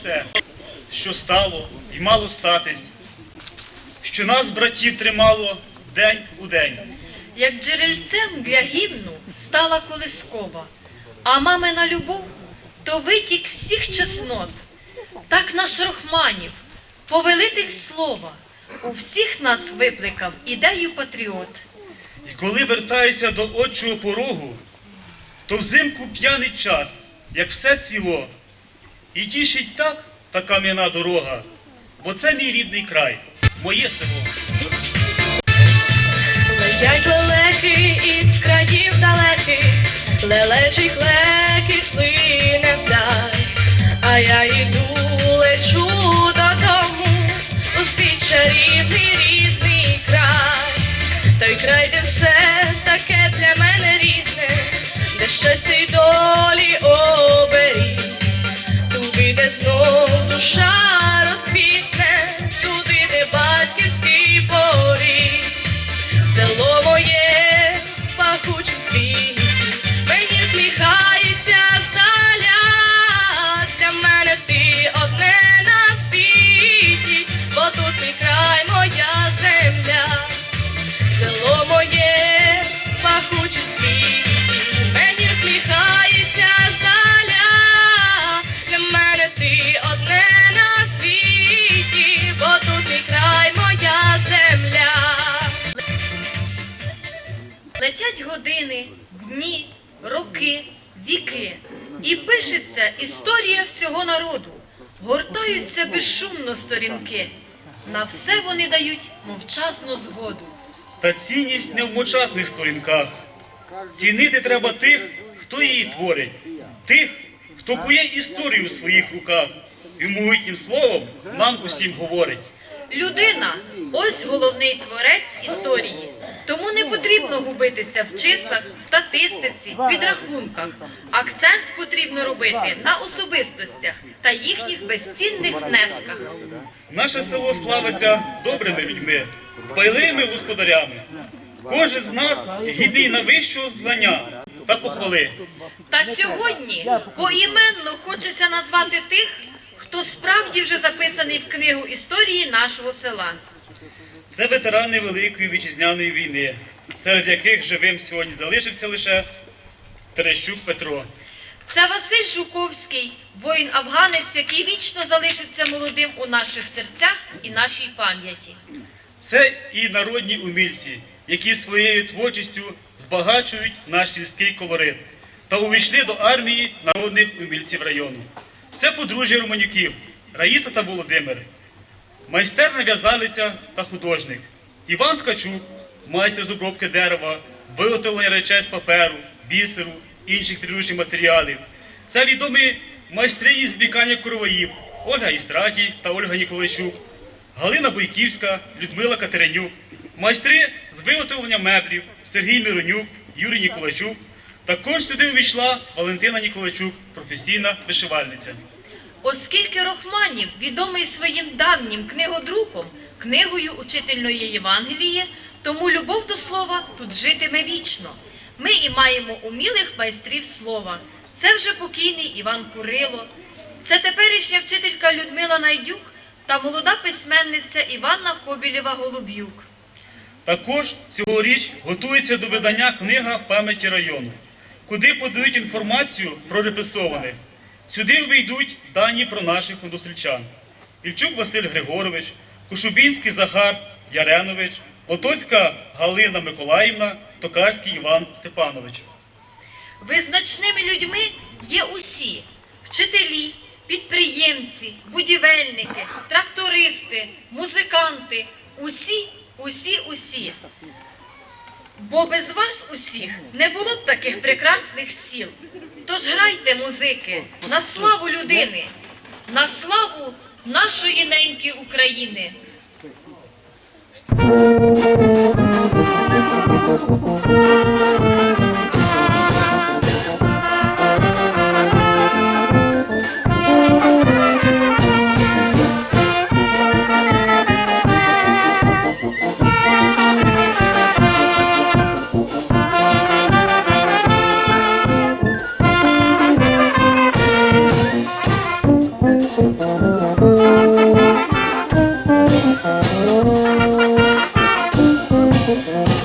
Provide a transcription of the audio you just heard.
все, що стало і мало статись, що нас, братів, тримало день у день. Як джерельцем для гімну стала колискова, а мамина любов то витік всіх чеснот. Так наш Рахманів, повелитель слова, у всіх нас викликав ідею патріот. І коли вертаюся до отчого порогу, то взимку п'яний час, як все цвіло, і тішить так та кам'яна дорога, бо це мій рідний край, моє село. Летять лелеки із країв далеких, лелечий клекіт мені сміхається здаля, для мене ти одне на світі, бо тут мій моя земля, село моє пахуче мені сміхається здаля, для мене ти одне на світі, бо тут мій край, моя земля. Летять години, дні, роки, віки, і пишеться історія всього народу. Гортаються безшумно сторінки. На все вони дають мовчасну згоду. Та цінність не в мочасних сторінках. Цінити треба тих, хто її творить, тих, хто кує історію в своїх руках і могутнім словом нам усім говорить. Людина ось головний творець історії. Тому не потрібно губитися в числах, статистиці, підрахунках. Акцент потрібно робити на особистостях та їхніх безцінних внесках. Наше село славиться добрими людьми, дбайливими господарями. Кожен з нас гідний найвищого звання та похвали. Та сьогодні поіменно хочеться назвати тих, хто справді вже записаний в книгу історії нашого села. Це ветерани Великої вітчизняної війни, серед яких живим сьогодні залишився лише Терещук Петро. Це Василь Жуковський, воїн-афганець, який вічно залишиться молодим у наших серцях і нашій пам'яті. Це і народні умільці, які своєю творчістю збагачують наш сільський колорит та увійшли до армії народних умільців району. Це подружжя Романюків Раїса та Володимир, майстерна в'язалиця та художник, Іван Ткачук, майстер з обробки дерева, виготовлення речей з паперу, бісеру, інших підручних матеріалів. Це відомі майстрині з вікання короваїв Ольга Істратій та Ольга Ніколайчук. Галина Бойківська, Людмила Катеринюк, майстри з виготовлення меблів Сергій Миронюк, Юрій Ніколайчук. Також сюди увійшла Валентина Ніколайчук, професійна вишивальниця. Оскільки Рохманів відомий своїм давнім книгодруком, книгою учительної Євангелії, тому любов до слова тут житиме вічно. Ми і маємо умілих майстрів слова. Це вже покійний Іван Курило, це теперішня вчителька Людмила Найдюк та молода письменниця Іванна Кобілєва Голуб'юк. Також цьогоріч готується до видання книга пам'яті району, куди подають інформацію про репресованих. Сюди увійдуть дані про наших односельчан. Ільчук Василь Григорович, Кушубінський Захар Яренович, Лотоцька Галина Миколаївна, Токарський Іван Степанович. Визначними людьми є усі вчителі, підприємці, будівельники, трактористи, музиканти, усі, усі, усі. Бо без вас усіх не було б таких прекрасних сіл. Тож грайте, музики, на славу людини, на славу нашої неньки України. Thank you. Música